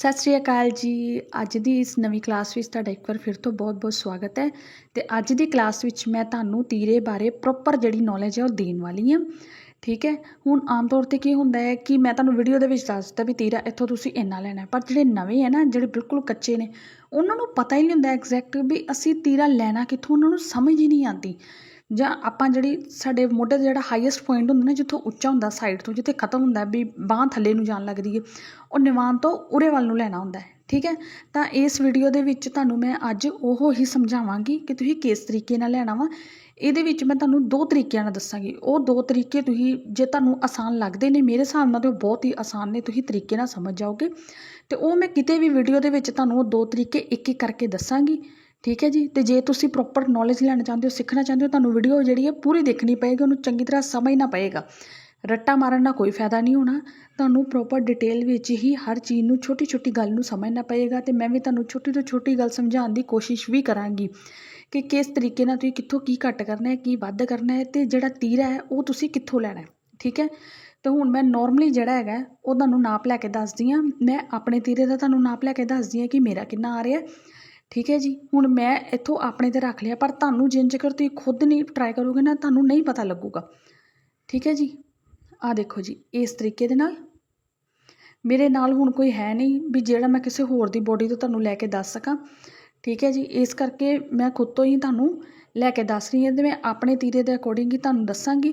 ਸਤਿ ਸ਼੍ਰੀ ਅਕਾਲ ਜੀ। ਅੱਜ ਦੀ ਇਸ ਨਵੀਂ ਕਲਾਸ ਵਿੱਚ ਤੁਹਾਡਾ ਇੱਕ ਵਾਰ ਫਿਰ ਤੋਂ ਬਹੁਤ-ਬਹੁਤ ਸਵਾਗਤ ਹੈ। ਤੇ ਅੱਜ ਦੀ ਕਲਾਸ ਵਿੱਚ ਮੈਂ ਤੁਹਾਨੂੰ ਤੀਰੇ ਬਾਰੇ ਪ੍ਰੋਪਰ ਜਿਹੜੀ ਨੌਲੇਜ ਹੈ ਉਹ ਦੇਣ ਵਾਲੀ ਹਾਂ। ਠੀਕ ਹੈ? ਹੁਣ ਆਮ ਤੌਰ ਤੇ ਕੀ ਹੁੰਦਾ ਹੈ ਕਿ ਮੈਂ ਤੁਹਾਨੂੰ ਵੀਡੀਓ ਦੇ ਵਿੱਚ ਦੱਸ ਦਿੱਤਾ ਵੀ ਤੀਰਾ ਇੱਥੋਂ ਤੁਸੀਂ ਇੰਨਾ ਲੈਣਾ ਪਰ ਜਿਹੜੇ ਨਵੇਂ ਹੈ ਨਾ, ਜਿਹੜੇ ਬਿਲਕੁਲ ਕੱਚੇ ਨੇ, ਉਹਨਾਂ ਨੂੰ ਪਤਾ ਹੀ ਨਹੀਂ ਹੁੰਦਾ ਐਗਜ਼ੈਕਟ ਵੀ ਅਸੀਂ ਤੀਰਾ ਲੈਣਾ ਕਿੱਥੋਂ, ਉਹਨਾਂ ਨੂੰ ਸਮਝ ਹੀ ਨਹੀਂ ਆਉਂਦੀ। ਜਾਂ ਆਪਾਂ ਜਿਹੜੀ ਸਾਡੇ ਮੋਢੇ ਦਾ ਜਿਹੜਾ ਹਾਈਐਸਟ ਪੁਆਇੰਟ ਹੁੰਦਾ ਨਾ, ਜਿੱਥੋਂ ਉੱਚਾ ਹੁੰਦਾ ਸਾਈਡ ਤੋਂ, ਜਿੱਥੇ ਖਤਮ ਹੁੰਦਾ ਵੀ ਬਾਂਹ ਥੱਲੇ ਨੂੰ ਜਾਣ ਲੱਗਦੀ ਹੈ ਉਹ ਨਿਵਾਨ ਤੋਂ ਉਰੇ ਵੱਲ ਨੂੰ ਲੈਣਾ ਹੁੰਦਾ ਹੈ, ਠੀਕ ਹੈ? ਤਾਂ ਇਸ ਵੀਡੀਓ ਦੇ ਵਿੱਚ ਤੁਹਾਨੂੰ ਮੈਂ ਅੱਜ ਉਹ ਹੀ ਸਮਝਾਵਾਂਗੀ ਕਿ ਤੁਸੀਂ ਕਿਸ ਤਰੀਕੇ ਨਾਲ ਲੈਣਾ ਵਾ। ਇਹਦੇ ਵਿੱਚ ਮੈਂ ਤੁਹਾਨੂੰ ਦੋ ਤਰੀਕਿਆਂ ਨਾਲ ਦੱਸਾਂਗੀ। ਉਹ ਦੋ ਤਰੀਕੇ ਤੁਸੀਂ, ਜੇ ਤੁਹਾਨੂੰ ਆਸਾਨ ਲੱਗਦੇ ਨੇ, ਮੇਰੇ ਹਿਸਾਬ ਨਾਲ ਤੇ ਉਹ ਬਹੁਤ ਹੀ ਆਸਾਨ ਨੇ, ਤੁਸੀਂ ਤਰੀਕੇ ਨਾਲ ਸਮਝ ਜਾਓਗੇ। ਤੇ ਉਹ ਮੈਂ ਕਿਤੇ ਵੀ ਵੀਡੀਓ ਦੇ ਵਿੱਚ ਤੁਹਾਨੂੰ ਉਹ ਦੋ ਤਰੀਕੇ ਇੱਕ ਇੱਕ ਕਰਕੇ ਦੱਸਾਂਗੀ। ਠੀਕ ਹੈ ਜੀ? ਅਤੇ ਜੇ ਤੁਸੀਂ ਪ੍ਰੋਪਰ ਨੌਲੇਜ ਲੈਣਾ ਚਾਹੁੰਦੇ ਹੋ, ਸਿੱਖਣਾ ਚਾਹੁੰਦੇ ਹੋ, ਤੁਹਾਨੂੰ ਵੀਡੀਓ ਜਿਹੜੀ ਹੈ ਪੂਰੀ ਦੇਖਣੀ ਪਏਗੀ, ਉਹਨੂੰ ਚੰਗੀ ਤਰ੍ਹਾਂ ਸਮਝਣਾ ਪਏਗਾ। ਰੱਟਾ ਮਾਰਨ ਦਾ ਕੋਈ ਫਾਇਦਾ ਨਹੀਂ ਹੋਣਾ। ਤੁਹਾਨੂੰ ਪ੍ਰੋਪਰ ਡਿਟੇਲ ਵਿੱਚ ਹੀ ਹਰ ਚੀਜ਼ ਨੂੰ ਛੋਟੀ ਛੋਟੀ ਗੱਲ ਨੂੰ ਸਮਝਣਾ ਪਏਗਾ ਤੇ ਮੈਂ ਵੀ ਤੁਹਾਨੂੰ ਛੋਟੀ ਤੋਂ ਛੋਟੀ ਗੱਲ ਸਮਝਾਉਣ ਦੀ ਕੋਸ਼ਿਸ਼ ਵੀ ਕਰਾਂਗੀ ਕਿ ਕਿਸ ਤਰੀਕੇ ਨਾਲ ਤੁਸੀਂ ਕਿੱਥੋਂ ਕੀ ਘੱਟ ਕਰਨਾ ਹੈ, ਕੀ ਵੱਧ ਕਰਨਾ ਹੈ ਤੇ ਜਿਹੜਾ ਤੀਰਾ ਹੈ, ਉਹ ਤੁਸੀਂ ਕਿੱਥੋਂ ਲੈਣਾ ਹੈ, ਠੀਕ ਹੈ? ਤੇ ਹੁਣ ਮੈਂ ਨਾਰਮਲੀ ਜਿਹੜਾ ਹੈਗਾ, ਉਹ ਤੁਹਾਨੂੰ ਨਾਪ ਲੈ ਕੇ ਦੱਸਦੀ ਹਾਂ। ਮੈਂ ਆਪਣੇ ਤੀਰੇ ਦਾ ਤੁਹਾਨੂੰ ਨਾਪ ਲੈ ਕੇ ਦੱਸਦੀ ਹਾਂ ਕਿ ਮੇਰਾ ਕਿੰਨਾ ਆ ਰਿਹਾ ਠੀਕ ਹੈ ਜੀ? ਹੁਣ ਮੈਂ ਇੱਥੋਂ ਆਪਣੇ ਤੇ ਰੱਖ ਲਿਆ, ਪਰ ਤੁਹਾਨੂੰ ਜਿੰਨ ਜੇਕਰ ਤੁਸੀਂ ਖੁਦ ਨਹੀਂ ਟਰਾਈ ਕਰੋਗੇ ਨਾ, ਤੁਹਾਨੂੰ ਨਹੀਂ ਪਤਾ ਲੱਗੂਗਾ। ਠੀਕ ਹੈ ਜੀ? ਆ ਦੇਖੋ ਜੀ, ਇਸ ਤਰੀਕੇ ਦੇ ਨਾਲ। ਮੇਰੇ ਨਾਲ ਹੁਣ ਕੋਈ ਹੈ ਨਹੀਂ, ਵੀ ਜਿਹੜਾ ਮੈਂ ਕਿਸੇ ਹੋਰ ਦੀ ਬੋਡੀ ਤੋਂ ਤੁਹਾਨੂੰ ਲੈ ਕੇ ਦੱਸ ਸਕਾਂ। ਠੀਕ ਹੈ ਜੀ? ਇਸ ਕਰਕੇ ਮੈਂ ਖੁਦ ਤੋਂ ਹੀ ਤੁਹਾਨੂੰ ਲੈ ਕੇ ਦੱਸ ਰਹੀ ਹਾਂ ਤੇ ਮੈਂ ਆਪਣੇ ਤੀਰੇ ਦੇ ਅਕੋਰਡਿੰਗ ਹੀ ਤੁਹਾਨੂੰ ਦੱਸਾਂਗੀ।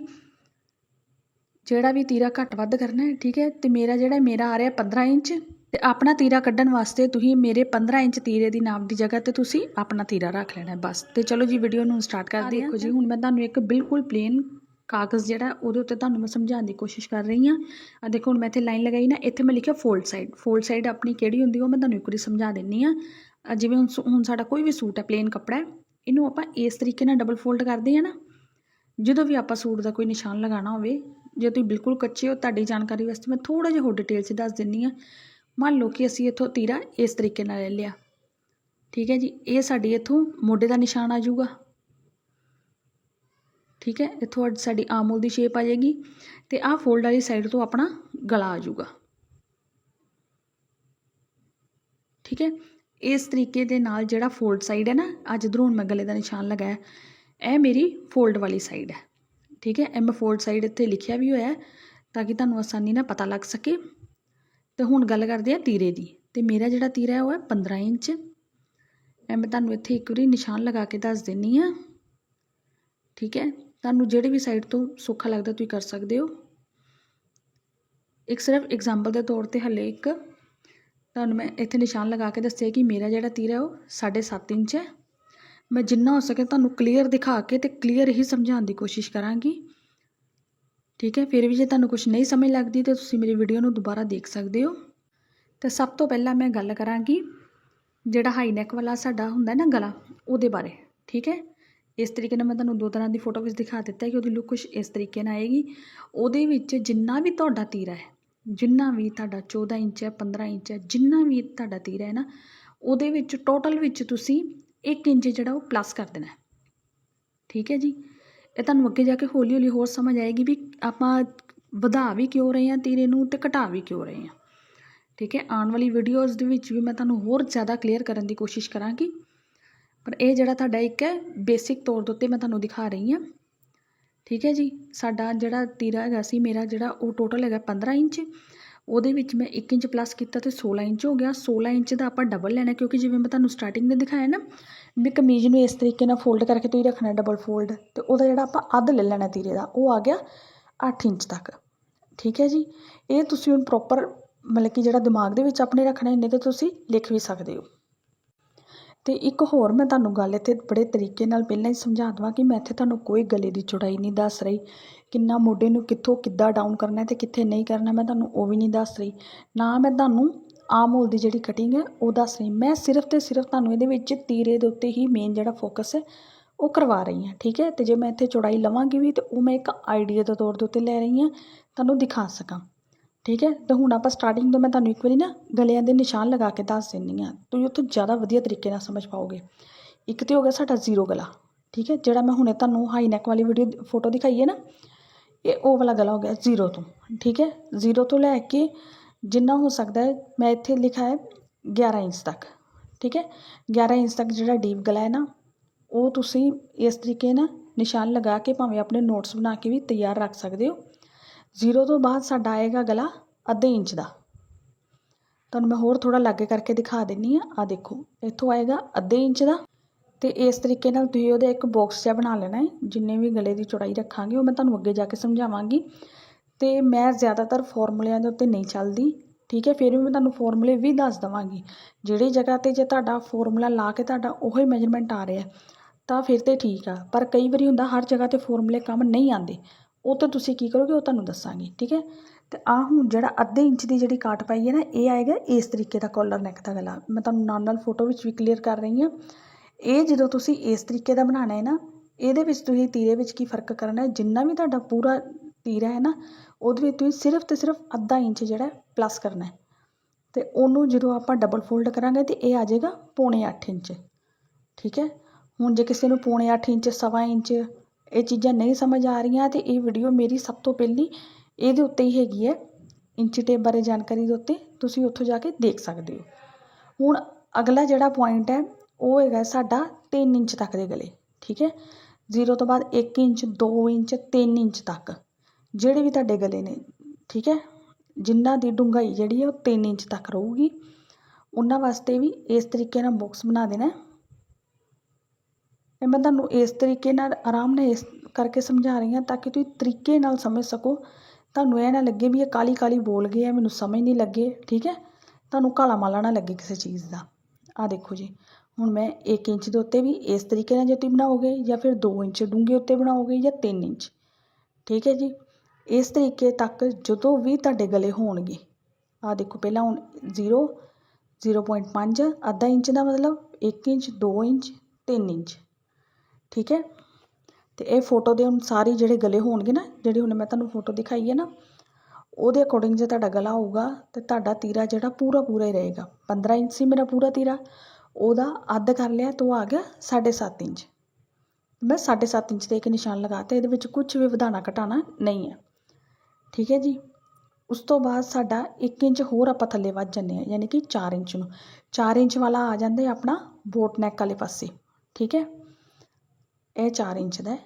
ਜਿਹੜਾ ਵੀ ਤੀਰਾ ਘੱਟ ਵੱਧ ਕਰਨਾ ਹੈ, ਠੀਕ ਹੈ? ਤੇ ਮੇਰਾ ਜਿਹੜਾ, ਮੇਰਾ ਆ ਰਿਹਾ 15 ਇੰਚ। ਤੇ ਆਪਣਾ ਤੀਰਾ ਕੱਢਣ ਵਾਸਤੇ ਤੁਸੀਂ ਮੇਰੇ 15 ਇੰਚ ਤੀਰੇ ਦੀ ਨਾਪ ਦੀ ਜਗ੍ਹਾ ਤੇ ਤੁਸੀਂ ਆਪਣਾ ਤੀਰਾ ਰੱਖ ਲੈਣਾ ਬਸ। ਤੇ ਚਲੋ ਜੀ ਵੀਡੀਓ ਨੂੰ ਸਟਾਰਟ ਕਰਦੇ ਦੇਖੋ ਜੀ ਹੁਣ ਮੈਂ ਤੁਹਾਨੂੰ ਇੱਕ ਬਿਲਕੁਲ ਪਲੇਨ ਕਾਗਜ਼ ਜਿਹੜਾ ਉਹਦੇ ਉੱਤੇ ਤੁਹਾਨੂੰ ਮੈਂ ਸਮਝਾਉਣ ਦੀ ਕੋਸ਼ਿਸ਼ ਕਰ ਰਹੀ ਹਾਂ। ਆ ਦੇਖੋ ਹੁਣ ਮੈਂ ਇੱਥੇ ਲਾਈਨ ਲਗਾਈ ਨਾ ਇੱਥੇ ਮੈਂ ਲਿਖਿਆ ਫੋਲਡ ਸਾਈਡ ਫੋਲਡ ਸਾਈਡ ਆਪਣੀ ਕਿਹੜੀ ਹੁੰਦੀ ਉਹ ਮੈਂ ਤੁਹਾਨੂੰ ਇੱਕ ਵਾਰੀ ਸਮਝਾ ਦਿੰਨੀ ਆ ਜਿਵੇਂ ਹੁਣ ਹੁਣ ਸਾਡਾ ਕੋਈ ਵੀ ਸੂਟ ਹੈ ਪਲੇਨ ਕੱਪੜਾ ਹੈ ਇਹਨੂੰ ਆਪਾਂ ਇਸ ਤਰੀਕੇ ਨਾਲ ਡਬਲ ਫੋਲਡ ਕਰਦੇ ਆ ਨਾ। ਜਦੋਂ ਵੀ ਆਪਾਂ ਸੂਟ ਦਾ ਕੋਈ ਨਿਸ਼ਾਨ ਲਗਾਉਣਾ ਹੋਵੇ ਜੇ ਤੁਸੀਂ ਬਿਲਕੁਲ ਕੱਚੇ ਹੋ ਤੁਹਾਡੀ ਜਾਣਕਾਰੀ ਵਾਸਤੇ ਮੈਂ ਥੋੜਾ ਜਿਹਾ ਹੋਰ ਡਿਟੇਲ 'ਚ ਦੱਸ ਦਿੰਨੀ ਆ ਮੰਨ ਲਓ ਕਿ ਅਸੀਂ ਇੱਥੋਂ ਤੀਰਾ ਇਸ ਤਰੀਕੇ ਨਾਲ ਲੈ ਲਿਆ। ਠੀਕ ਹੈ ਜੀ, ਇਹ ਸਾਡੀ ਇੱਥੋਂ ਮੋਢੇ ਦਾ ਨਿਸ਼ਾਨ ਆ ਜਾਊਗਾ। ਠੀਕ ਹੈ, ਇੱਥੋਂ ਅੱਜ ਸਾਡੀ ਆਮੂਲ ਦੀ ਸ਼ੇਪ ਆ ਜਾਏਗੀ ਤੇ ਆਹ ਫੋਲਡ ਵਾਲੀ ਸਾਈਡ ਤੋਂ ਆਪਣਾ ਗਲਾ ਆ ਜਾਊਗਾ। ਠੀਕ ਹੈ, ਇਸ ਤਰੀਕੇ ਦੇ ਨਾਲ ਜਿਹੜਾ ਫੋਲਡ ਸਾਈਡ ਹੈ ਨਾ, ਅੱਜ ਇੱਧਰੋਂ ਮੈਂ ਗਲੇ ਦਾ ਨਿਸ਼ਾਨ ਲਗਾਇਆ, ਇਹ ਮੇਰੀ ਫੋਲਡ ਵਾਲੀ ਸਾਈਡ ਹੈ। ਠੀਕ ਹੈ, ਇਹ ਮੈਂ ਫੋਲਡ ਸਾਈਡ ਇੱਥੇ ਲਿਖਿਆ ਵੀ ਹੋਇਆ ਤਾਂ ਕਿ ਤੁਹਾਨੂੰ ਆਸਾਨੀ ਨਾਲ ਪਤਾ ਲੱਗ ਸਕੇ। ਤੇ ਹੁਣ ਗੱਲ ਕਰਦੇ ਆ ਤੀਰੇ ਦੀ। ਤੇ ਮੇਰਾ ਜਿਹੜਾ ਤੀਰਾ ਹੈ, ਉਹ ਹੈ 15 ਇੰਚ। ਇਹ ਮੈਂ ਤੁਹਾਨੂੰ ਇੱਥੇ ਇੱਕ ਵਾਰੀ ਨਿਸ਼ਾਨ ਲਗਾ ਕੇ ਦੱਸ ਦਿੰਨੀ ਆ ਠੀਕ ਹੈ? ਤੁਹਾਨੂੰ ਜਿਹੜੇ ਵੀ ਸਾਈਡ ਤੋਂ ਸੌਖਾ ਲੱਗਦਾ ਤੁਸੀਂ ਕਰ ਸਕਦੇ ਹੋ। ਇੱਕ ਸਿਰਫ ਐਗਜ਼ਾਮਪਲ ਦੇ ਤੌਰ ਤੇ ਹਲੇ ਇੱਕ। ਤੁਹਾਨੂੰ ਮੈਂ ਇੱਥੇ ਨਿਸ਼ਾਨ ਲਗਾ ਕੇ ਦੱਸਿਆ ਕਿ ਮੇਰਾ ਜਿਹੜਾ ਤੀਰ ਹੈ, ਉਹ 7.5 ਇੰਚ ਹੈ। ਮੈਂ ਜਿੰਨਾ ਹੋ ਸਕੇ ਤੁਹਾਨੂੰ ਕਲੀਅਰ ਦਿਖਾ ਕੇ ਤੇ ਕਲੀਅਰ ਹੀ ਸਮਝਾਉਣ ਦੀ ਕੋਸ਼ਿਸ਼ ਕਰਾਂਗੀ। ਠੀਕ ਹੈ, ਫਿਰ ਵੀ ਜੇ ਤੁਹਾਨੂੰ ਕੁਝ ਨਹੀਂ ਸਮਝ ਲੱਗਦੀ ਤਾਂ ਤੁਸੀਂ ਮੇਰੀ ਵੀਡੀਓ ਨੂੰ ਦੁਬਾਰਾ ਦੇਖ ਸਕਦੇ ਹੋ। ਤਾਂ ਸਭ ਤੋਂ ਪਹਿਲਾਂ ਮੈਂ ਗੱਲ ਕਰਾਂਗੀ ਜਿਹੜਾ ਹਾਈ ਨੈਕ ਵਾਲਾ ਸਾਡਾ ਹੁੰਦਾ ਨਾ ਗਲਾ, ਉਹਦੇ ਬਾਰੇ, ਠੀਕ ਹੈ? ਇਸ ਤਰੀਕੇ ਨਾਲ ਮੈਂ ਤੁਹਾਨੂੰ ਦੋ ਤਰ੍ਹਾਂ ਦੀ ਫੋਟੋ ਵਿੱਚ ਦਿਖਾ ਦਿੱਤਾ ਕਿ ਉਹਦੀ ਲੁੱਕ ਕੁਝ ਇਸ ਤਰੀਕੇ ਨਾਲ ਆਏਗੀ। ਉਹਦੇ ਵਿੱਚ ਜਿੰਨਾ ਵੀ ਤੁਹਾਡਾ ਤੀਰਾ ਹੈ, ਜਿੰਨਾ ਵੀ ਤੁਹਾਡਾ 14 ਇੰਚ ਹੈ 15 ਇੰਚ ਹੈ, ਜਿੰਨਾ ਵੀ ਤੁਹਾਡਾ ਤੀਰਾ ਹੈ ਨਾ, ਉਹਦੇ ਵਿੱਚ ਟੋਟਲ ਵਿੱਚ ਤੁਸੀਂ 1 ਇੰਚ ਜਿਹੜਾ ਉਹ ਪਲੱਸ ਕਰ ਦੇਣਾ ਠੀਕ ਹੈ ਜੀ? ਇਹ ਤੁਹਾਨੂੰ ਅੱਗੇ ਜਾ ਕੇ ਹੌਲੀ ਹੌਲੀ ਹੋਰ ਸਮਝ ਆਏਗੀ ਵੀ ਆਪਾਂ ਵਧਾ ਵੀ ਕਿਉਂ ਰਹੇ ਹਾਂ, ਤੀਰੇ ਨੂੰ ਤੇ ਘਟਾ ਵੀ ਕਿਉਂ ਰਹੇ ਹਾਂ। ਠੀਕ ਹੈ, ਆਉਣ ਵਾਲੀ ਵੀਡੀਓਜ਼ ਦੇ ਵਿੱਚ ਵੀ ਮੈਂ ਤੁਹਾਨੂੰ ਹੋਰ ਜ਼ਿਆਦਾ ਕਲੀਅਰ ਕਰਨ ਦੀ ਕੋਸ਼ਿਸ਼ ਕਰਾਂਗੀ। ਪਰ ਇਹ ਜਿਹੜਾ ਤੁਹਾਡਾ ਇੱਕ ਹੈ ਬੇਸਿਕ ਤੌਰ ਦੇ ਉੱਤੇ ਮੈਂ ਤੁਹਾਨੂੰ ਦਿਖਾ ਰਹੀ ਹਾਂ। ਠੀਕ ਹੈ ਜੀ, ਸਾਡਾ ਜਿਹੜਾ ਤੀਰਾ ਹੈਗਾ ਸੀ, ਮੇਰਾ ਜਿਹੜਾ ਉਹ ਟੋਟਲ ਹੈਗਾ 15 ਇੰਚ। ਉਹਦੇ ਵਿੱਚ ਮੈਂ 1 ਇੰਚ ਪਲੱਸ ਕੀਤਾ ਤੇ 16 ਇੰਚ ਹੋ ਗਿਆ। 16 ਇੰਚ ਦਾ ਆਪਾਂ ਡਬਲ ਲੈਣਾ ਕਿਉਂਕਿ ਜਿਵੇਂ ਮੈਂ ਤੁਹਾਨੂੰ ਸਟਾਰਟਿੰਗ ਦੇ ਦਿਖਾਇਆ ਨਾ, ਵੀ ਕਮੀਜ਼ ਨੂੰ ਇਸ ਤਰੀਕੇ ਨਾਲ ਫੋਲਡ ਕਰਕੇ ਤੁਸੀਂ ਰੱਖਣਾ ਡਬਲ ਫੋਲਡ ਤੇ ਉਹਦਾ ਜਿਹੜਾ ਆਪਾਂ ਅੱਧ ਲੈ ਲੈਣਾ ਤੀਰੇ ਦਾ, ਉਹ ਆ ਗਿਆ 8 ਇੰਚ ਤੱਕ। ਠੀਕ ਹੈ ਜੀ? ਇਹ ਤੁਸੀਂ ਹੁਣ ਪ੍ਰੋਪਰ ਮਤਲਬ ਕਿ ਜਿਹੜਾ ਦਿਮਾਗ ਦੇ ਵਿੱਚ ਆਪਣੇ ਰੱਖਣਾ, ਇੰਨੇ ਤੇ ਤੁਸੀਂ ਲਿਖ ਵੀ ਸਕਦੇ ਹੋ। ਅਤੇ ਇੱਕ ਹੋਰ ਮੈਂ ਤੁਹਾਨੂੰ ਗੱਲ ਇੱਥੇ ਬੜੇ ਤਰੀਕੇ ਨਾਲ ਪਹਿਲਾਂ ਹੀ ਸਮਝਾ ਦੇਵਾਂ ਕਿ ਮੈਂ ਇੱਥੇ ਤੁਹਾਨੂੰ ਕੋਈ ਗਲੇ ਦੀ ਚੌੜਾਈ ਨਹੀਂ ਦੱਸ ਰਹੀ, ਕਿੰਨਾ ਮੋਢੇ ਨੂੰ ਕਿੱਥੋਂ ਕਿੱਦਾਂ ਡਾਊਨ ਕਰਨਾ ਅਤੇ ਕਿੱਥੇ ਨਹੀਂ ਕਰਨਾ, ਮੈਂ ਤੁਹਾਨੂੰ ਉਹ ਵੀ ਨਹੀਂ ਦੱਸ ਰਹੀ। ਨਾ ਮੈਂ ਤੁਹਾਨੂੰ ਆਮ ਹੋਲ ਦੀ ਜਿਹੜੀ ਕਟਿੰਗ ਹੈ, ਉਹ ਦੱਸ ਰਹੀ। ਮੈਂ ਸਿਰਫ ਤੇ ਸਿਰਫ ਤੁਹਾਨੂੰ ਇਹਦੇ ਵਿੱਚ ਤੀਰੇ ਦੇ ਉੱਤੇ ਹੀ ਮੇਨ ਜਿਹੜਾ ਫੋਕਸ ਹੈ, ਉਹ ਕਰਵਾ ਰਹੀ ਹਾਂ, ਠੀਕ ਹੈ? ਅਤੇ ਜੇ ਮੈਂ ਇੱਥੇ ਚੌੜਾਈ ਲਵਾਂਗੀ ਵੀ ਤਾਂ ਉਹ ਮੈਂ ਇੱਕ ਆਈਡੀਆ ਦੇ ਤੌਰ ਦੇ ਉੱਤੇ ਲੈ ਰਹੀ ਹਾਂ, ਤੁਹਾਨੂੰ ਦਿਖਾ ਸਕਾਂ। ਠੀਕ ਹੈ? ਤੇ ਹੁਣ ਆਪਾਂ ਸਟਾਰਟਿੰਗ ਤੋਂ ਮੈਂ ਤੁਹਾਨੂੰ ਇੱਕ ਵਾਰੀ ਨਾ ਗਲਿਆਂ ਦੇ ਨਿਸ਼ਾਨ ਲਗਾ ਕੇ ਦੱਸ ਦਿੰਨੀ ਆ ਤੁਸੀਂ ਉੱਥੋਂ ਜ਼ਿਆਦਾ ਵਧੀਆ ਤਰੀਕੇ ਨਾਲ ਸਮਝ ਪਾਓਗੇ। ਇੱਕ ਤੇ ਹੋ ਗਿਆ ਸਾਡਾ ਜ਼ੀਰੋ ਗਲਾ, ਠੀਕ ਹੈ? ਜਿਹੜਾ ਮੈਂ ਹੁਣੇ ਤੁਹਾਨੂੰ ਹਾਈ ਨੈਕ ਵਾਲੀ ਵੀਡੀਓ ਫੋਟੋ ਦਿਖਾਈ ਹੈ ਨਾ, ਇਹ ਉਹ ਵਾਲਾ ਗਲਾ ਹੋ ਗਿਆ ਜ਼ੀਰੋ ਤੋਂ, ਠੀਕ ਹੈ? ਜ਼ੀਰੋ ਤੋਂ ਲੈ ਕੇ ਜਿੰਨਾ ਹੋ ਸਕਦਾ ਹੈ, ਮੈਂ ਇੱਥੇ ਲਿਖਿਆ ਹੈ 11 ਇੰਚ ਤੱਕ, ਠੀਕ ਹੈ? 11 ਇੰਚ ਤੱਕ ਜਿਹੜਾ ਡੀਪ ਗਲਾ ਹੈ ਨਾ, ਉਹ ਤੁਸੀਂ ਇਸ ਤਰੀਕੇ ਨਾਲ ਨਿਸ਼ਾਨ ਲਗਾ ਕੇ ਭਾਵੇਂ ਆਪਣੇ ਨੋਟਸ ਬਣਾ ਕੇ ਵੀ ਤਿਆਰ ਰੱਖ ਸਕਦੇ ਹੋ। ਜ਼ੀਰੋ ਤੋਂ ਬਾਅਦ ਸਾਡਾ ਆਏਗਾ ਗਲਾ ਅੱਧੇ ਇੰਚ ਦਾ। ਤੁਹਾਨੂੰ ਮੈਂ ਹੋਰ ਥੋੜਾ ਲਾਗੇ ਕਰਕੇ ਦਿਖਾ ਦਿੰਨੀ ਆ ਆ ਦੇਖੋ, ਇੱਥੋਂ ਆਏਗਾ ਅੱਧੇ ਇੰਚ ਦਾ ਤੇ ਇਸ ਤਰੀਕੇ ਨਾਲ ਤੁਸੀਂ ਉਹਦਾ ਇੱਕ ਬਾਕਸ ਜਿਹਾ ਬਣਾ ਲੈਣਾ ਹੈ। ਜਿੰਨੇ ਵੀ ਗਲੇ ਦੀ ਚੌੜਾਈ ਰੱਖਾਂਗੇ, ਉਹ ਮੈਂ ਤੁਹਾਨੂੰ ਅੱਗੇ ਜਾ ਕੇ ਸਮਝਾਵਾਂਗੀ। ਤੇ ਮੈਂ ਜ਼ਿਆਦਾਤਰ ਫਾਰਮੂਲਿਆਂ ਦੇ ਉੱਤੇ ਨਹੀਂ ਚੱਲਦੀ, ਠੀਕ ਹੈ? ਫਿਰ ਵੀ ਮੈਂ ਤੁਹਾਨੂੰ ਫਾਰਮੂਲੇ ਵੀ ਦੱਸ ਦਵਾਂਗੀ। ਜਿਹੜੀ ਜਗ੍ਹਾ ਤੇ ਜੇ ਤੁਹਾਡਾ ਫਾਰਮੂਲਾ ਲਾ ਕੇ ਤੁਹਾਡਾ ਉਹੀ ਮੈਜਰਮੈਂਟ ਆ ਰਿਹਾ ਤਾਂ ਫਿਰ ਤੇ ਠੀਕ ਆ। ਪਰ ਕਈ ਵਾਰੀ ਹੁੰਦਾ ਹਰ ਜਗ੍ਹਾ ਤੇ ਫਾਰਮੂਲੇ ਕੰਮ ਨਹੀਂ ਆਉਂਦੇ। ਉਹ ਤਾਂ ਤੁਸੀਂ ਕੀ ਕਰੋਗੇ, ਉਹ ਤੁਹਾਨੂੰ ਦੱਸਾਂਗੇ, ਠੀਕ ਹੈ? ਤੇ ਆ ਹੁਣ ਜਿਹੜਾ ਅੱਧੇ ਇੰਚ ਦੀ ਜਿਹੜੀ ਕਾਟ ਪਾਈ ਹੈ ਨਾ, ਇਹ ਆਏਗਾ ਇਸ ਤਰੀਕੇ ਦਾ ਕੋਲਰ ਨੈਕ ਦਾ ਗਲਾ। ਮੈਂ ਤੁਹਾਨੂੰ ਨਾਲ ਨਾਲ ਫੋਟੋ ਵਿੱਚ ਵੀ ਕਲੀਅਰ ਕਰ ਰਹੀ ਹਾਂ। ਇਹ ਜਦੋਂ ਤੁਸੀਂ ਇਸ ਤਰੀਕੇ ਦਾ ਬਣਾਉਣਾ ਹੈ ਨਾ, ਇਹਦੇ ਵਿੱਚ ਤੁਸੀਂ ਤੀਰੇ ਵਿੱਚ ਕੀ ਫ਼ਰਕ ਕਰਨਾ ਹੈ? ਜਿੰਨਾ ਵੀ ਤੁਹਾਡਾ ਪੂਰਾ ਤੀਰਾ ਹੈ ਨਾ, ਉਹਦੇ ਵਿੱਚ ਤੁਸੀਂ ਸਿਰਫ ਤੇ ਸਿਰਫ ਅੱਧਾ ਇੰਚ ਜਿਹੜਾ ਪਲੱਸ ਕਰਨਾ ਹੈ। ਤੇ ਉਹਨੂੰ ਜਦੋਂ ਆਪਾਂ ਡਬਲ ਫੋਲਡ ਕਰਾਂਗੇ ਤੇ ਇਹ ਆ ਜਾਏਗਾ ਪੌਣੇ 8 ਇੰਚ, ਠੀਕ ਹੈ? ਹੁਣ ਜੇ ਕਿਸੇ ਨੂੰ ਪੌਣੇ 8 ਇੰਚ, ਸਵਾ ਇੰਚ ਇਹ ਚੀਜ਼ਾਂ ਨਹੀਂ ਸਮਝ ਆ ਰਹੀਆਂ ਤੇ ਇਹ ਵੀਡੀਓ ਮੇਰੀ ਸਭ ਤੋਂ ਪਹਿਲੀ ਇਹਦੇ ਉੱਤੇ ਹੀ ਹੈਗੀ ਹੈ। ਇੰਚੀ ਟੇਪ ਬਾਰੇ ਜਾਣਕਾਰੀ ਦੇ ਉੱਤੇ ਤੁਸੀਂ ਉੱਥੋਂ ਜਾ ਕੇ ਦੇਖ ਸਕਦੇ ਹੋ। ਹੁਣ ਅਗਲਾ ਜਿਹੜਾ ਪੁਆਇੰਟ ਹੈ, ਉਹ ਹੈਗਾ ਸਾਡਾ 3 ਇੰਚ ਤੱਕ ਦੇ ਗਲੇ, ਠੀਕ ਹੈ? ਜ਼ੀਰੋ ਤੋਂ ਬਾਅਦ 1 ਇੰਚ 2 ਇੰਚ 3 ਇੰਚ ਤੱਕ, ਜਿਹੜੇ ਵੀ ਤੁਹਾਡੇ ਗਲੇ ਨੇ, ਠੀਕ ਹੈ? ਜਿਨ੍ਹਾਂ ਦੀ ਡੂੰਘਾਈ ਜਿਹੜੀ ਹੈ, ਉਹ 3 ਇੰਚ ਤੱਕ ਰਹੂਗੀ। ਉਹਨਾਂ ਵਾਸਤੇ ਵੀ ਇਸ ਤਰੀਕੇ ਨਾਲ ਬਾਕਸ ਬਣਾ ਦੇਣਾ ਹੈ ਇਹ ਮੈਂ ਤੁਹਾਨੂੰ ਇਸ ਤਰੀਕੇ ਨਾਲ ਆਰਾਮ ਨਾਲ ਇਸ ਕਰਕੇ ਸਮਝਾ ਰਹੀ ਹਾਂ ਤਾਂ ਕਿ ਤੁਸੀਂ ਤਰੀਕੇ ਨਾਲ ਸਮਝ ਸਕੋ। ਤੁਹਾਨੂੰ ਇਹ ਨਾ ਲੱਗੇ ਵੀ ਇਹ ਕਾਲੀ ਕਾਲੀ ਬੋਲ ਗਏ ਆ, ਮੈਨੂੰ ਸਮਝ ਨਹੀਂ ਲੱਗੇ, ਠੀਕ ਹੈ? ਤੁਹਾਨੂੰ ਕਾਲਾ ਮਾਲਾ ਨਾ ਲੱਗੇ ਕਿਸੇ ਚੀਜ਼ ਦਾ। ਆ ਦੇਖੋ ਜੀ, ਹੁਣ ਮੈਂ 1 ਇੰਚ ਦੇ ਉੱਤੇ ਵੀ ਇਸ ਤਰੀਕੇ ਨਾਲ ਜੇ ਤੁਸੀਂ ਬਣਾਓਗੇ ਜਾਂ ਫਿਰ 2 ਇੰਚ ਡੂੰਘੇ ਉੱਤੇ ਬਣਾਓਗੇ ਜਾਂ 3 ਇੰਚ, ਠੀਕ ਹੈ ਜੀ? ਇਸ ਤਰੀਕੇ ਤੱਕ ਜਦੋਂ ਵੀ ਤੁਹਾਡੇ ਗਲੇ ਹੋਣਗੇ ਆ ਦੇਖੋ ਪਹਿਲਾਂ ਹੁਣ 0 0.5 ਅੱਧਾ ਇੰਚ ਦਾ ਮਤਲਬ 1 ਇੰਚ 2 ਇੰਚ 3 ਇੰਚ। ਠੀਕ ਹੈ? ਤੇ ਇਹ ਫੋਟੋ ਦੇ ਅਨੁਸਾਰ ਹੀ ਜਿਹੜੇ ਗਲੇ ਹੋਣਗੇ ਨਾ, ਜਿਹੜੀ ਹੁਣ ਮੈਂ ਤੁਹਾਨੂੰ ਫੋਟੋ ਦਿਖਾਈ ਹੈ ਨਾ, ਉਹਦੇ ਅਕੋਰਡਿੰਗ ਜੇ ਤੁਹਾਡਾ ਗਲਾ ਹੋਊਗਾ, ਤੇ ਤੁਹਾਡਾ ਤੀਰਾ ਜਿਹੜਾ ਪੂਰਾ ਪੂਰਾ ਹੀ ਰਹੇਗਾ। 15 ਇੰਚ ਸੀ ਮੇਰਾ ਪੂਰਾ ਤੀਰਾ, ਉਹਦਾ ਅੱਧ ਕਰ ਲਿਆ, ਤਾਂ ਉਹ ਆ ਗਿਆ 7.5 ਇੰਚ। ਮੈਂ 7.5 ਇੰਚ ਦੇ ਇੱਕ ਨਿਸ਼ਾਨ ਲਗਾਤਾ ਇਹਦੇ ਵਿੱਚ ਕੁਝ ਵੀ ਵਧਾਣਾ ਘਟਾਣਾ ਨਹੀਂ ਹੈ। ਠੀਕ ਹੈ ਜੀ? ਉਸ ਤੋਂ ਬਾਅਦ ਸਾਡਾ 1 ਇੰਚ ਹੋਰ ਆਪਾਂ ਥੱਲੇ ਵੱਧ ਜਾਂਦੇ ਹਾਂ, ਯਾਨੀ ਕਿ 4 ਇੰਚ ਨੂੰ। 4 ਇੰਚ ਵਾਲਾ ਆ ਜਾਂਦਾ ਹੈ ਆਪਣਾ ਬੋਟ ਨੈਕ ਵਾਲੇ ਪਾਸੇ। ਠੀਕ ਹੈ? ਇਹ ਚਾਰ ਇੰਚ ਦਾ ਹੈ।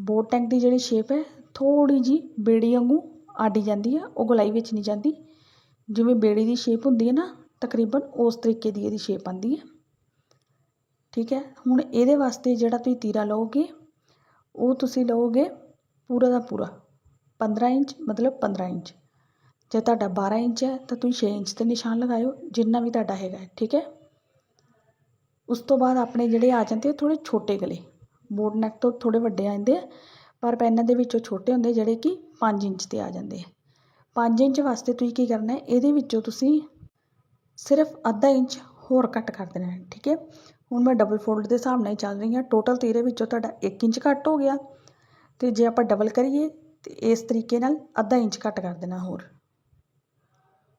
ਬੋਟ ਨੈਕ ਦੀ ਜਿਹੜੀ ਸ਼ੇਪ ਹੈ ਥੋੜੀ ਜੀ ਬੇੜੀ ਵਾਂਗੂ ਆਡੀ ਜਾਂਦੀ ਹੈ ਉਹ ਗਲਾਈ ਵਿੱਚ ਨਹੀਂ ਜਾਂਦੀ। ਜਿਵੇਂ ਬੇੜੀ ਦੀ ਸ਼ੇਪ ਹੁੰਦੀ ਹੈ ਨਾ, ਤਕਰੀਬਨ ਉਸ ਤਰੀਕੇ ਦੀ ਇਹਦੀ ਸ਼ੇਪ ਆਉਂਦੀ ਹੈ। ਠੀਕ ਹੈ, ਹੁਣ ਇਹਦੇ ਵਾਸਤੇ ਜਿਹੜਾ ਤੁਸੀਂ ਤੀਰਾ ਲਓਗੇ, ਉਹ ਤੁਸੀਂ ਲਓਗੇ ਪੂਰਾ ਦਾ ਪੂਰਾ 15 ਇੰਚ, ਮਤਲਬ 15 ਇੰਚ। ਜੇ ਤੁਹਾਡਾ 12 ਇੰਚ ਹੈ, ਤਾਂ ਤੁਸੀਂ 6 ਇੰਚ ਤੇ ਨਿਸ਼ਾਨ ਲਗਾਇਓ, ਜਿੰਨਾ ਵੀ ਤੁਹਾਡਾ ਹੈਗਾ ਠੀਕ ਹੈ। ਉਸ ਤੋਂ ਬਾਅਦ ਆਪਣੇ ਜਿਹੜੇ ਆ ਜਾਂਦੇ ਥੋੜੇ ਛੋਟੇ ਗਲੇ। ਬੋਟ ਨੈਕ ਤੋਂ ਥੋੜੇ ਵੱਡੇ ਆ ਜਾਂਦੇ ਆ, ਪਰ ਪੈਨਾਂ ਦੇ ਵਿੱਚੋਂ ਛੋਟੇ ਹੁੰਦੇ ਜਿਹੜੇ ਕਿ 5 ਇੰਚ ਤੇ ਆ ਜਾਂਦੇ ਆ। 5 ਇੰਚ ਵਾਸਤੇ ਤੁਸੀਂ ਕੀ ਕਰਨਾ ਹੈ? ਇਹਦੇ ਵਿੱਚੋਂ ਤੁਸੀਂ ਸਿਰਫ ਅੱਧਾ ਇੰਚ ਹੋਰ ਕੱਟ ਕਰ ਦੇਣਾ ਹੈ, ਠੀਕ ਹੈ? ਹੁਣ ਮੈਂ ਡਬਲ ਫੋਲਡ ਦੇ ਹਿਸਾਬ ਨਾਲ ਹੀ ਚੱਲ ਰਹੀ ਹਾਂ। ਟੋਟਲ ਤੀਰੇ ਵਿੱਚੋਂ ਤੁਹਾਡਾ 1 ਇੰਚ ਘੱਟ ਹੋ ਗਿਆ। ਤੇ ਜੇ ਆਪਾਂ ਡਬਲ ਕਰੀਏ, ਤੇ ਇਸ ਤਰੀਕੇ ਨਾਲ ਅੱਧਾ ਇੰਚ ਘੱਟ ਕਰ ਦੇਣਾ ਹੋਰ।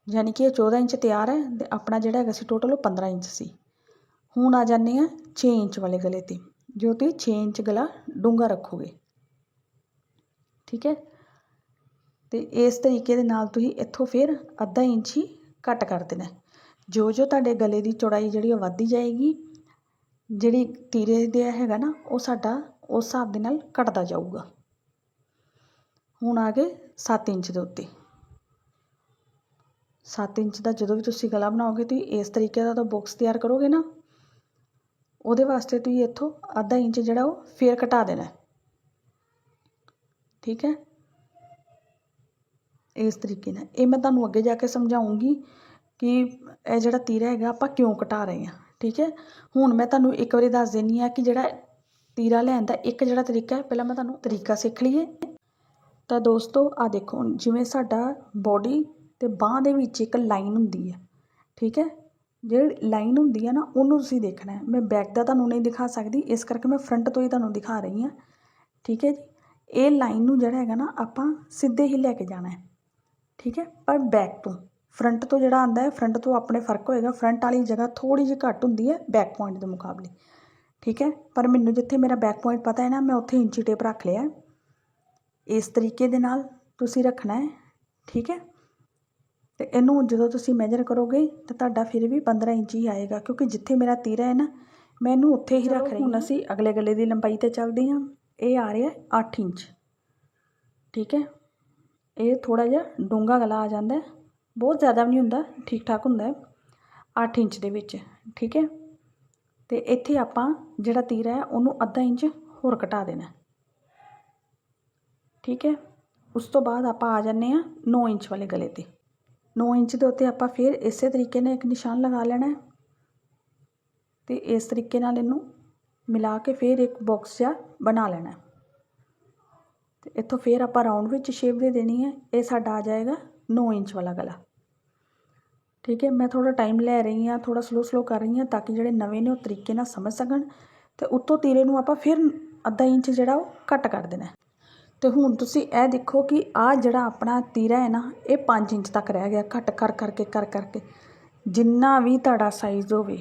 ਯਾਨੀ ਕਿ ਇਹ 14 ਇੰਚ ਤਿਆਰ ਹੈ, ਤੇ ਆਪਣਾ ਜਿਹੜਾ ਹੈਗਾ ਸੀ ਟੋਟਲ ਉਹ 15 ਇੰਚ ਸੀ। ਹੁਣ ਆ ਜਾਂਦੇ ਆ 6 ਇੰਚ ਵਾਲੇ ਗਲੇ ਤੇ। ਜੋ ਤੁਸੀਂ 6 ਇੰਚ ਗਲਾ ਡੂੰਘਾ ਰੱਖੋਗੇ। ਠੀਕ ਹੈ? ਤੇ ਇਸ ਤਰੀਕੇ ਦੇ ਨਾਲ ਤੁਸੀਂ ਇੱਥੋਂ ਫਿਰ ਅੱਧਾ ਇੰਚ ਹੀ ਕੱਟ ਕਰ ਦੇਣਾ ਜੋ ਜੋ ਤੁਹਾਡੇ ਗਲੇ ਦੀ ਚੌੜਾਈ ਜਿਹੜੀ ਉਹ ਵੱਧਦੀ ਜਾਏਗੀ, ਜਿਹੜੀ ਤੀਰੇ ਦੇ ਹੈਗਾ ਨਾ, ਉਹ ਸਾਡਾ ਉਸ ਹਿਸਾਬ ਦੇ ਨਾਲ ਘਟਦਾ ਜਾਊਗਾ। ਹੁਣ ਆ ਗਏ 7 ਇੰਚ ਦੇ ਉੱਤੇ। 7 ਇੰਚ ਦਾ ਜਦੋਂ ਵੀ ਤੁਸੀਂ ਗਲਾ ਬਣਾਓਗੇ, ਤੁਸੀਂ ਇਸ ਤਰੀਕੇ ਦਾ ਤਾਂ ਬਾਕਸ ਤਿਆਰ ਕਰੋਗੇ ਨਾ ਉਹਦੇ ਵਾਸਤੇ ਤੁਸੀਂ ਇੱਥੋਂ ਅੱਧਾ ਇੰਚ ਜਿਹੜਾ ਉਹ ਫੇਰ ਘਟਾ ਦੇਣਾ ਠੀਕ ਹੈ? ਇਸ ਤਰੀਕੇ ਨਾਲ। ਇਹ ਮੈਂ ਤੁਹਾਨੂੰ ਅੱਗੇ ਜਾ ਕੇ ਸਮਝਾਉਂਗੀ ਕਿ ਇਹ ਜਿਹੜਾ ਤੀਰਾ ਹੈਗਾ, ਆਪਾਂ ਕਿਉਂ ਘਟਾ ਰਹੇ ਹਾਂ। ਠੀਕ ਹੈ? ਹੁਣ ਮੈਂ ਤੁਹਾਨੂੰ ਇੱਕ ਵਾਰੀ ਦੱਸ ਦਿੰਨੀ ਆ ਕਿ ਜਿਹੜਾ ਤੀਰਾ ਲੈਣ ਦਾ ਇੱਕ ਜਿਹੜਾ ਤਰੀਕਾ ਹੈ, ਪਹਿਲਾਂ ਮੈਂ ਤੁਹਾਨੂੰ ਤਰੀਕਾ ਸਿੱਖ ਲਈਏ। ਤਾਂ ਦੋਸਤੋ, ਆ ਦੇਖੋ ਜਿਵੇਂ ਸਾਡਾ ਬੋਡੀ ਤੇ ਬਾਹ ਦੇ ਵਿੱਚ ਇੱਕ ਲਾਈਨ ਹੁੰਦੀ ਹੈ। ਠੀਕ ਹੈ? ਜਿਹੜੀ ਲਾਈਨ ਹੁੰਦੀ ਹੈ ਨਾ, ਉਹਨੂੰ ਤੁਸੀਂ ਦੇਖਣਾ ਮੈਂ ਬੈਕ ਦਾ ਤੁਹਾਨੂੰ ਨਹੀਂ ਦਿਖਾ ਸਕਦੀ, ਇਸ ਕਰਕੇ ਮੈਂ ਫਰੰਟ ਤੋਂ ਹੀ ਤੁਹਾਨੂੰ ਦਿਖਾ ਰਹੀ ਹਾਂ। ਠੀਕ ਹੈ ਜੀ? ਇਹ ਲਾਈਨ ਨੂੰ ਜਿਹੜਾ ਹੈਗਾ ਨਾ, ਆਪਾਂ ਸਿੱਧੇ ਹੀ ਲੈ ਕੇ ਜਾਣਾ ਹੈ। ਠੀਕ ਹੈ? ਪਰ ਬੈਕ ਤੋਂ ਫਰੰਟ ਤੋਂ ਜਿਹੜਾ ਆਂਦਾ ਹੈ ਫਰੰਟ ਤੋਂ ਆਪਣੇ ਫ਼ਰਕ ਹੋਏਗਾ। ਫਰੰਟ ਵਾਲੀ ਜਗ੍ਹਾ ਥੋੜੀ ਜਿਹੀ ਘੱਟ ਹੁੰਦੀ ਹੈ ਬੈਕ ਪੁਆਇੰਟ ਦੇ ਮੁਕਾਬਲੇ। ਠੀਕ ਹੈ? ਪਰ ਮੈਨੂੰ ਜਿੱਥੇ ਮੇਰਾ ਬੈਕ ਪੁਆਇੰਟ ਪਤਾ ਹੈ ਨਾ, ਮੈਂ ਉੱਥੇ ਇੰਚੀ ਟੇਪ ਰੱਖ ਲਿਆ ਇਸ ਤਰੀਕੇ ਦੇ ਨਾਲ ਤੁਸੀਂ ਰੱਖਣਾ ਹੈ। ਠੀਕ ਹੈ? ਤੇ ਇਹਨੂੰ ਜਦੋਂ ਤੁਸੀਂ ਮੈਜਰ ਕਰੋਗੇ ਤਾਂ ਤੁਹਾਡਾ ਫਿਰ ਵੀ 15 ਇੰਚ ਹੀ ਆਏਗਾ ਕਿਉਂਕਿ ਜਿੱਥੇ ਮੇਰਾ ਤੀਰਾ ਹੈ ਨਾ ਮੈਂ ਇਹਨੂੰ ਉੱਥੇ ਹੀ ਰੱਖ ਰਹੀ ਹੁਣ ਅਸੀਂ ਅਗਲੇ ਗਲੇ ਦੀ ਲੰਬਾਈ ਤੇ ਚੱਲਦੇ ਹਾਂ। ਇਹ ਆ ਰਿਹਾ 8 ਇੰਚ। ਠੀਕ ਹੈ? ਇਹ ਥੋੜਾ ਜਿਹਾ ਡੂੰਘਾ ਗਲਾ ਆ ਜਾਂਦਾ ਬਹੁਤ ਜ਼ਿਆਦਾ ਵੀ ਨਹੀਂ ਹੁੰਦਾ ਠੀਕ ਠਾਕ ਹੁੰਦਾ ਹੈ। 8 ਇੰਚ ਦੇ ਵਿੱਚ ਠੀਕ ਹੈ? ਤੇ ਇੱਥੇ ਆਪਾਂ ਜਿਹੜਾ ਤੀਰਾ ਹੈ ਉਹਨੂੰ ਅੱਧਾ ਇੰਚ ਹੋਰ ਘਟਾ ਦੇਣਾ। ਠੀਕ ਹੈ? ਉਸ ਤੋਂ ਬਾਅਦ ਆਪਾਂ ਆ ਜਾਂਦੇ ਹਾਂ 9 ਇੰਚ ਵਾਲੇ ਗਲੇ ਤੇ। 9 ਇੰਚ ਦੇ ਉੱਤੇ ਆਪਾਂ ਫਿਰ ਇਸੇ ਤਰੀਕੇ ਨਾਲ ਇੱਕ ਨਿਸ਼ਾਨ ਲਗਾ ਲੈਣਾ ਹੈ। ਤੇ ਇਸ ਤਰੀਕੇ ਨਾਲ ਇਹਨੂੰ ਮਿਲਾ ਕੇ ਫਿਰ ਇੱਕ ਬਾਕਸ ਜਿਹਾ ਬਣਾ ਲੈਣਾ ਹੈ। ਤੇ ਇੱਥੋਂ ਫਿਰ ਆਪਾਂ ਰਾਉਂਡ ਵਿੱਚ ਸ਼ੇਪ ਦੇ ਦੇਣੀ ਹੈ। ਇਹ ਸਾਡਾ ਆ ਜਾਏਗਾ 9 ਇੰਚ ਵਾਲਾ ਗਲਾ। ਠੀਕ ਹੈ, ਮੈਂ ਥੋੜਾ ਟਾਈਮ ਲੈ ਰਹੀ ਹਾਂ ਥੋੜਾ ਸਲੋ ਸਲੋ ਕਰ ਰਹੀ ਹਾਂ ਤਾਂ ਕਿ ਜਿਹੜੇ ਨਵੇਂ ਨੇ ਉਹ ਤਰੀਕੇ ਨਾਲ ਸਮਝ ਸਕਣ ਤੇ ਉੱਤੋਂ ਤੀਰੇ ਨੂੰ ਆਪਾਂ ਫਿਰ ਅੱਧਾ ਇੰਚ ਜਿਹੜਾ ਉਹ ਕੱਟ ਕਰ ਦੇਣਾ ਅਤੇ ਹੁਣ ਤੁਸੀਂ ਇਹ ਦੇਖੋ ਕਿ ਆਹ ਜਿਹੜਾ ਆਪਣਾ ਤੀਰਾ ਹੈ ਨਾ, ਇਹ ਪੰਜ ਇੰਚ ਤੱਕ ਰਹਿ ਗਿਆ, ਘੱਟ ਕਰ ਕਰਕੇ ਕਰ ਕਰਕੇ। ਜਿੰਨਾ ਵੀ ਤੁਹਾਡਾ ਸਾਈਜ਼ ਹੋਵੇ,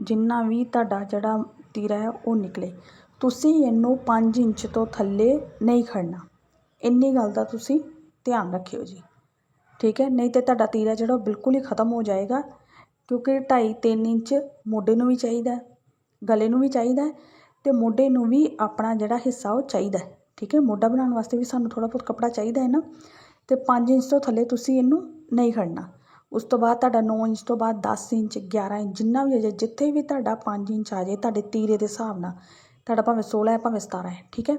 ਜਿੰਨਾ ਵੀ ਤੁਹਾਡਾ ਜਿਹੜਾ ਤੀਰਾ ਹੈ, ਉਹ ਨਿਕਲੇ। ਤੁਸੀਂ ਇਹਨੂੰ 5 ਇੰਚ ਤੋਂ ਥੱਲੇ ਨਹੀਂ ਖੜਨਾ। ਇੰਨੀ ਗੱਲ ਦਾ ਤੁਸੀਂ ਧਿਆਨ ਰੱਖਿਓ ਜੀ। ਠੀਕ ਹੈ? ਨਹੀਂ ਤੇ ਤੁਹਾਡਾ ਤੀਰਾ ਜਿਹੜਾ ਉਹ ਬਿਲਕੁਲ ਹੀ ਖਤਮ ਹੋ ਜਾਏਗਾ, ਕਿਉਂਕਿ 2.5 3 ਇੰਚ ਮੋਢੇ ਨੂੰ ਵੀ ਚਾਹੀਦਾ, ਗਲੇ ਨੂੰ ਵੀ ਚਾਹੀਦਾ ਹੈ ਤੇ ਮੋਢੇ ਨੂੰ ਵੀ ਆਪਣਾ ਜਿਹੜਾ ਹਿੱਸਾ ਉਹ ਚਾਹੀਦਾ ਠੀਕ ਹੈ, ਮੋਢਾ ਬਣਾਉਣ ਵਾਸਤੇ ਵੀ ਸਾਨੂੰ ਥੋੜਾ ਬਹੁਤ ਕੱਪੜਾ ਚਾਹੀਦਾ ਹੈ ਨਾ, ਤੇ 5 ਇੰਚ ਤੋਂ ਥੱਲੇ ਤੁਸੀਂ ਇਹਨੂੰ ਨਹੀਂ ਖੜਨਾ ਉਸ ਤੋਂ ਬਾਅਦ ਤੁਹਾਡਾ 9 ਇੰਚ ਤੋਂ ਬਾਅਦ 10 ਇੰਚ 11 ਇੰਚ, ਜਿੰਨਾ ਵੀ ਅਜੇ ਜਿੱਥੇ ਵੀ ਤੁਹਾਡਾ 5 ਇੰਚ ਆ ਜਾਏ, ਤੁਹਾਡੇ ਤੀਰੇ ਦੇ ਹਿਸਾਬ ਨਾਲ, ਤੁਹਾਡਾ ਭਾਵੇਂ 16 ਹੈ, ਭਾਵੇਂ 17 ਹੈ, ਠੀਕ ਹੈ।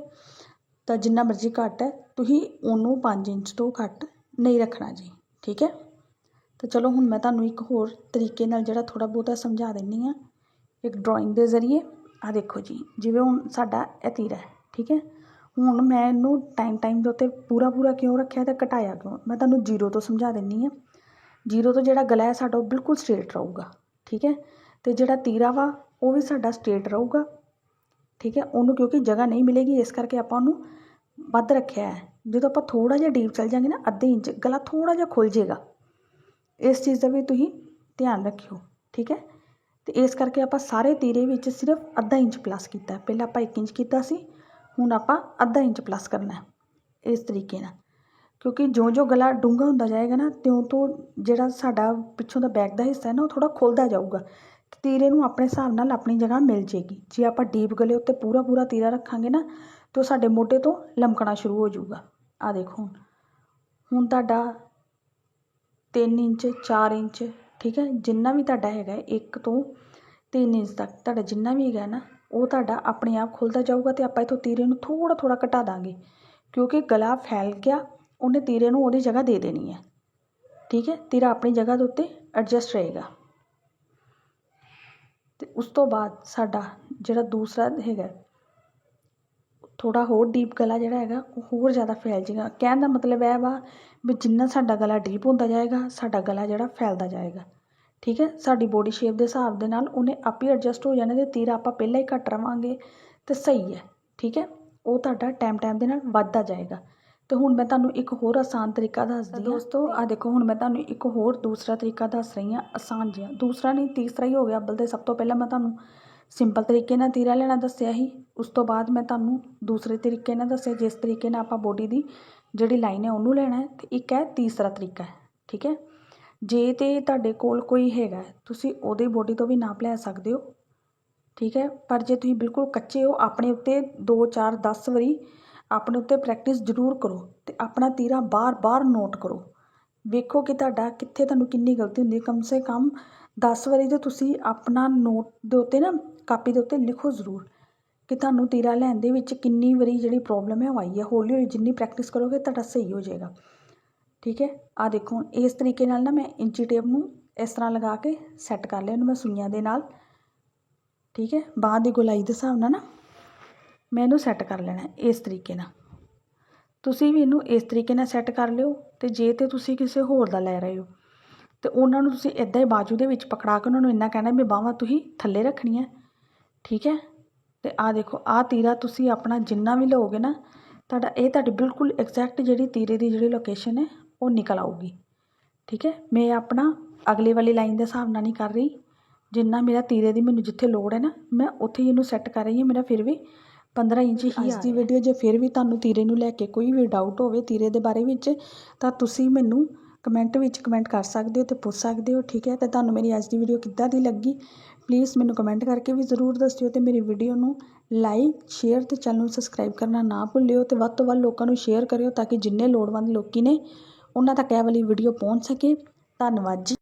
ਤਾਂ ਜਿੰਨਾ ਮਰਜ਼ੀ ਘੱਟ ਹੈ, ਤੁਸੀਂ ਉਹਨੂੰ 5 ਇੰਚ ਤੋਂ ਘੱਟ ਨਹੀਂ ਰੱਖਣਾ ਜੀ, ਠੀਕ ਹੈ। ਤਾਂ ਚਲੋ ਹੁਣ ਮੈਂ ਤੁਹਾਨੂੰ ਇੱਕ ਹੋਰ ਤਰੀਕੇ ਨਾਲ ਜਿਹੜਾ ਥੋੜਾ ਬਹੁਤਾ ਸਮਝਾ ਦਿੰਨੀ ਆ ਇੱਕ ਡਰਾਇੰਗ ਦੇ ਜ਼ਰੀਏ। ਆ ਦੇਖੋ ਜੀ, ਜਿਵੇਂ ਹੁਣ ਸਾਡਾ ਇਹ ਤੀਰਾ ਹੈ, ਠੀਕ ਹੈ। ਹੁਣ ਮੈਂ ਇਹਨੂੰ ਟਾਈਮ ਟਾਈਮ ਦੇ ਉੱਤੇ ਪੂਰਾ ਪੂਰਾ ਕਿਉਂ ਰੱਖਿਆ ਅਤੇ ਘਟਾਇਆ ਕਿਉਂ? ਮੈਂ ਤੁਹਾਨੂੰ ਜ਼ੀਰੋ ਤੋਂ ਸਮਝਾ ਦਿੰਦੀ ਹਾਂ ਜ਼ੀਰੋ ਤੋਂ ਜਿਹੜਾ ਗਲਾ ਹੈ ਸਾਡਾ ਉਹ ਬਿਲਕੁਲ ਸਟ੍ਰੇਟ ਰਹੂਗਾ, ਠੀਕ ਹੈ? ਅਤੇ ਜਿਹੜਾ ਤੀਰਾ ਵਾ, ਉਹ ਵੀ ਸਾਡਾ ਸਟ੍ਰੇਟ ਰਹੂਗਾ, ਠੀਕ ਹੈ? ਉਹਨੂੰ ਕਿਉਂਕਿ ਜਗ੍ਹਾ ਨਹੀਂ ਮਿਲੇਗੀ, ਇਸ ਕਰਕੇ ਆਪਾਂ ਉਹਨੂੰ ਵੱਧ ਰੱਖਿਆ ਹੈ। ਜਦੋਂ ਆਪਾਂ ਥੋੜ੍ਹਾ ਜਿਹਾ ਡੀਪ ਚੱਲ ਜਾਂਗੇ ਨਾ, ਅੱਧੇ ਇੰਚ, ਗਲਾ ਥੋੜ੍ਹਾ ਜਿਹਾ ਖੁੱਲ ਜਾਏਗਾ। ਇਸ ਚੀਜ਼ ਦਾ ਵੀ ਤੁਸੀਂ ਧਿਆਨ ਰੱਖਿਓ, ਠੀਕ ਹੈ? ਤੇ ਇਸ ਕਰਕੇ ਆਪਾਂ ਸਾਰੇ ਤੀਰੇ ਵਿੱਚ ਸਿਰਫ ਅੱਧਾ ਇੰਚ ਪਲੱਸ ਕੀਤਾ ਪਹਿਲਾਂ ਆਪਾਂ 1 ਇੰਚ ਕੀਤਾ ਸੀ ਹੁਣ ਆਪਾਂ ਅੱਧਾ ਇੰਚ ਪਲੱਸ ਕਰਨਾ ਇਸ ਤਰੀਕੇ ਨਾਲ। ਕਿਉਂਕਿ ਜਿਉਂ-ਜਿਉਂ ਗਲਾ ਡੂੰਘਾ ਹੁੰਦਾ ਜਾਏਗਾ ਨਾ, ਤਿਉਂ ਤੋਂ ਜਿਹੜਾ ਸਾਡਾ ਪਿੱਛੋਂ ਦਾ ਬੈਕ ਦਾ ਹਿੱਸਾ ਹੈ ਨਾ, ਉਹ ਥੋੜਾ ਖੁੱਲਦਾ ਜਾਊਗਾ। ਤੀਰੇ ਨੂੰ ਆਪਣੇ ਹਿਸਾਬ ਨਾਲ ਆਪਣੀ ਜਗ੍ਹਾ ਮਿਲ ਜੇਗੀ। ਜੇ ਆਪਾਂ ਡੀਪ ਗਲੇ ਉੱਤੇ ਪੂਰਾ ਪੂਰਾ ਤੀਰਾ ਰੱਖਾਂਗੇ ਨਾ, ਤਾਂ ਉਹ ਸਾਡੇ ਮੋਢੇ ਤੋਂ ਲਮਕਣਾ ਸ਼ੁਰੂ ਹੋ ਜਾਊਗਾ। ਆ ਦੇਖੋ ਹੁਣ। ਹੁਣ ਤੁਹਾਡਾ 3 ਇੰਚ 4 ਇੰਚ, ਠੀਕ ਹੈ, ਜਿੰਨਾ ਵੀ ਤੁਹਾਡਾ ਹੈਗਾ 1 ਤੋਂ 3 ਇੰਚ ਤੱਕ, ਤੁਹਾਡਾ ਜਿੰਨਾ ਵੀ ਹੈਗਾ ਨਾ ਉਹ ਤੁਹਾਡਾ ਆਪਣੇ ਆਪ ਖੁੱਲਦਾ ਜਾਊਗਾ ਤੇ ਆਪਾਂ ਇਥੋਂ ਤੀਰੇ ਨੂੰ ਥੋੜਾ ਥੋੜਾ ਘਟਾ ਦਾਂਗੇ। ਕਿਉਂਕਿ ਗਲਾ ਫੈਲ ਗਿਆ, ਉਹਨੇ ਤੀਰੇ ਨੂੰ ਉਹਦੀ ਜਗ੍ਹਾ ਦੇ ਦੇਣੀ ਹੈ। ਠੀਕ ਹੈ? ਤੀਰਾ ਆਪਣੀ ਜਗ੍ਹਾ ਦੇ ਉੱਤੇ ਐਡਜਸਟ ਰਹੇਗਾ। ਤੇ ਉਸ ਤੋਂ ਬਾਅਦ ਸਾਡਾ ਜਿਹੜਾ ਦੂਸਰਾ ਹੈਗਾ ਥੋੜਾ ਹੋਰ ਡੀਪ ਗਲਾ ਜਿਹੜਾ ਹੈਗਾ, ਉਹ ਹੋਰ ਜ਼ਿਆਦਾ ਫੈਲ ਜਾਏਗਾ। ਕਹਿਣ ਦਾ ਮਤਲਬ ਇਹ ਵਾ ਵੀ ਜਿੰਨਾ ਸਾਡਾ ਗਲਾ ਡੀਪ ਹੁੰਦਾ ਜਾਏਗਾ, ਸਾਡਾ ਗਲਾ ਜਿਹੜਾ ਫੈਲਦਾ ਜਾਏਗਾ। ਠੀਕ ਹੈ? ਸਾਡੀ ਬੋਡੀ ਸ਼ੇਪ ਦੇ ਹਿਸਾਬ ਦੇ ਨਾਲ ਉਹਨੇ ਆਪੇ ਐਡਜਸਟ ਹੋ ਜਾਣਾ ਤੇ ਤੀਰਾ ਆਪਾਂ ਪਹਿਲਾਂ ਹੀ ਘੱਟ ਰਵਾਂਗੇ ਤੇ ਸਹੀ ਹੈ ਠੀਕ ਹੈ? ਉਹ ਤੁਹਾਡਾ ਟਾਈਮ ਟਾਈਮ ਦੇ ਨਾਲ ਵੱਧਦਾ ਜਾਏਗਾ। ਤੇ ਹੁਣ ਮੈਂ ਤੁਹਾਨੂੰ ਇੱਕ ਹੋਰ ਆਸਾਨ ਤਰੀਕਾ ਦੱਸਦੀ ਹਾਂ। ਦੋਸਤੋ ਆ ਦੇਖੋ ਹੁਣ ਮੈਂ ਤੁਹਾਨੂੰ ਇੱਕ ਹੋਰ ਦੂਸਰਾ ਤਰੀਕਾ ਦੱਸ ਰਹੀ ਹਾਂ ਆਸਾਨ ਜਿਹਾ। ਦੂਸਰਾ ਨਹੀਂ ਤੀਸਰਾ ਹੀ ਹੋ ਗਿਆ ਬਲਦੇ ਸਭ ਤੋਂ ਪਹਿਲਾਂ ਮੈਂ ਤੁਹਾਨੂੰ ਸਿੰਪਲ ਤਰੀਕੇ ਨਾਲ ਤੀਰਾ ਲੈਣਾ ਦੱਸਿਆ ਸੀ। ਉਸ ਤੋਂ ਬਾਅਦ ਮੈਂ ਤੁਹਾਨੂੰ ਦੂਸਰੇ ਤਰੀਕੇ ਨਾਲ ਦੱਸਿਆ ਜਿਸ ਤਰੀਕੇ ਨਾਲ ਆਪਾਂ ਬੋਡੀ ਦੀ ਜਿਹੜੀ ਲਾਈਨ ਹੈ ਉਹਨੂੰ ਲੈਣਾ ਹੈ। ਤੇ ਇੱਕ ਹੈ ਤੀਸਰਾ ਤਰੀਕਾ ਹੈ ਠੀਕ ਹੈ? ਜੇ ਤੇ ਤੁਹਾਡੇ ਕੋਲ ਕੋਈ ਹੈਗਾ ਤੁਸੀਂ ਉਹਦੀ ਬੋਡੀ ਤੋਂ ਵੀ ਨਾਪ ਲੈ ਸਕਦੇ ਹੋ, ਠੀਕ ਹੈ? ਪਰ ਜੇ ਤੁਸੀਂ ਬਿਲਕੁਲ ਕੱਚੇ ਹੋ, ਆਪਣੇ ਉੱਤੇ 2 4 10 ਵਾਰੀ ਆਪਣੇ ਉੱਤੇ ਪ੍ਰੈਕਟਿਸ ਜ਼ਰੂਰ ਕਰੋ ਤੇ ਆਪਣਾ ਤੀਰਾ ਬਾਰ-ਬਾਰ ਨੋਟ ਕਰੋ। ਵੇਖੋ ਕਿ ਤੁਹਾਡਾ ਕਿੱਥੇ ਤੁਹਾਨੂੰ ਕਿੰਨੀ ਗਲਤੀ ਹੁੰਦੀ ਹੈ। ਕਮ ਸੇ ਕਮ 10 ਵਾਰੀ ਤੇ ਤੁਸੀਂ ਆਪਣਾ ਨੋਟ ਦੇ ਉੱਤੇ ਨਾ, ਕਾਪੀ ਦੇ ਉੱਤੇ ਲਿਖੋ ਜ਼ਰੂਰ ਕਿ ਤੁਹਾਨੂੰ ਤੀਰਾ ਲੈਣ ਦੇ ਵਿੱਚ ਕਿੰਨੀ ਵਾਰੀ ਜਿਹੜੀ ਪ੍ਰੋਬਲਮ ਹੈ ਉਹ ਆਈ ਹੈ। ਹੌਲੀ ਹੌਲੀ ਜਿੰਨੀ ਪ੍ਰੈਕਟਿਸ ਕਰੋਗੇ, ਤੁਹਾਡਾ ਸਹੀ ਹੋ ਜਾਏਗਾ। ਠੀਕ ਹੈ? ਆ ਦੇਖੋ, ਹੁਣ ਇਸ ਤਰੀਕੇ ਨਾਲ ਨਾ ਮੈਂ ਇੰਚੀ ਟੇਪ ਨੂੰ ਇਸ ਤਰ੍ਹਾਂ ਲਗਾ ਕੇ ਸੈੱਟ ਕਰ ਲਿਆ ਇਹਨੂੰ ਮੈਂ ਸੂਈਆਂ ਦੇ ਨਾਲ। ਠੀਕ ਹੈ? ਬਾਂਹ ਦੀ ਗੋਲਾਈ ਦੇ ਹਿਸਾਬ ਨਾਲ ਨਾ ਮੈਂ ਇਹਨੂੰ ਸੈੱਟ ਕਰ ਲੈਣਾ ਇਸ ਤਰੀਕੇ ਨਾਲ। ਤੁਸੀਂ ਵੀ ਇਹਨੂੰ ਇਸ ਤਰੀਕੇ ਨਾਲ ਸੈੱਟ ਕਰ ਲਿਓ ਤੇ ਜੇ ਤੇ ਤੁਸੀਂ ਕਿਸੇ ਹੋਰ ਦਾ ਲੈ ਰਹੇ ਹੋ, ਤੇ ਉਹਨਾਂ ਨੂੰ ਤੁਸੀਂ ਇਦਾਂ ਹੀ ਬਾਜੂ ਦੇ ਵਿੱਚ ਪਕੜਾ ਕੇ ਉਹਨਾਂ ਨੂੰ ਇੰਨਾ ਕਹਿਣਾ ਵੀ ਬਾਹਾਂ ਤੁਸੀਂ ਥੱਲੇ ਰੱਖਣੀਆਂ ਠੀਕ ਹੈ? ਤੇ ਆ ਦੇਖੋ ਆ ਤੀਰਾ ਤੁਸੀਂ ਆਪਣਾ ਜਿੰਨਾ ਵੀ ਲਓਗੇ ਨਾ, ਤੁਹਾਡਾ ਇਹ ਤੁਹਾਡੀ ਬਿਲਕੁਲ ਐਗਜ਼ੈਕਟ ਜਿਹੜੀ ਤੀਰੇ ਦੀ ਜਿਹੜੀ ਲੋਕੇਸ਼ਨ ਹੈ ਉਹ ਨਿਕਲ ਆਊਗੀ। ਠੀਕ ਹੈ? ਮੈਂ ਆਪਣਾ ਅਗਲੇ ਵਾਲੀ ਲਾਈਨ ਦੇ ਹਿਸਾਬ ਨਾਲ ਨਹੀਂ ਕਰ ਰਹੀ। ਜਿੰਨਾ ਮੇਰਾ ਤੀਰੇ ਦੀ ਮੈਨੂੰ ਜਿੱਥੇ ਲੋੜ ਹੈ ਨਾ ਮੈਂ ਉੱਥੇ ਹੀ ਇਹਨੂੰ ਸੈੱਟ ਕਰ ਰਹੀ ਹਾਂ। ਮੇਰਾ ਫਿਰ ਵੀ 15 ਇੰਚ ਹੀ ਅੱਜ ਦੀ ਵੀਡੀਓ ਜੇ ਫਿਰ ਵੀ ਤੁਹਾਨੂੰ ਤੀਰੇ ਨੂੰ ਲੈ ਕੇ ਕੋਈ ਵੀ ਡਾਊਟ ਹੋਵੇ ਤੀਰੇ ਦੇ ਬਾਰੇ ਵਿੱਚ ਤਾਂ ਤੁਸੀਂ ਮੈਨੂੰ ਕਮੈਂਟ ਵਿੱਚ ਕਮੈਂਟ ਕਰ ਸਕਦੇ ਹੋ ਤੇ ਪੁੱਛ ਸਕਦੇ ਹੋ। ਠੀਕ ਹੈ? ਤੇ ਤੁਹਾਨੂੰ ਮੇਰੀ ਅੱਜ ਦੀ ਵੀਡੀਓ ਕਿੱਦਾਂ ਦੀ ਲੱਗੀ? ਪਲੀਜ਼ ਮੈਨੂੰ ਕਮੈਂਟ ਕਰਕੇ ਵੀ ਜ਼ਰੂਰ ਦੱਸਿਓ ਤੇ ਮੇਰੀ ਵੀਡੀਓ ਨੂੰ ਲਾਈਕ ਸ਼ੇਅਰ ਤੇ ਚੈਨਲ ਨੂੰ ਸਬਸਕ੍ਰਾਈਬ ਕਰਨਾ ਨਾ ਭੁੱਲਿਓ ਤੇ ਵੱਧ ਤੋਂ ਵੱਧ ਲੋਕਾਂ ਨੂੰ ਸ਼ੇਅਰ ਕਰਿਓ ਤਾਂ ਕਿ ਜਿੰਨੇ ਲੋੜਵੰਦ ਲੋਕੀ ਨੇ ਉਹਨਾਂ ਤੱਕ ਇਹ ਵਾਲੀ ਵੀਡੀਓ ਪਹੁੰਚ ਸਕੇ। ਧੰਨਵਾਦ ਜੀ।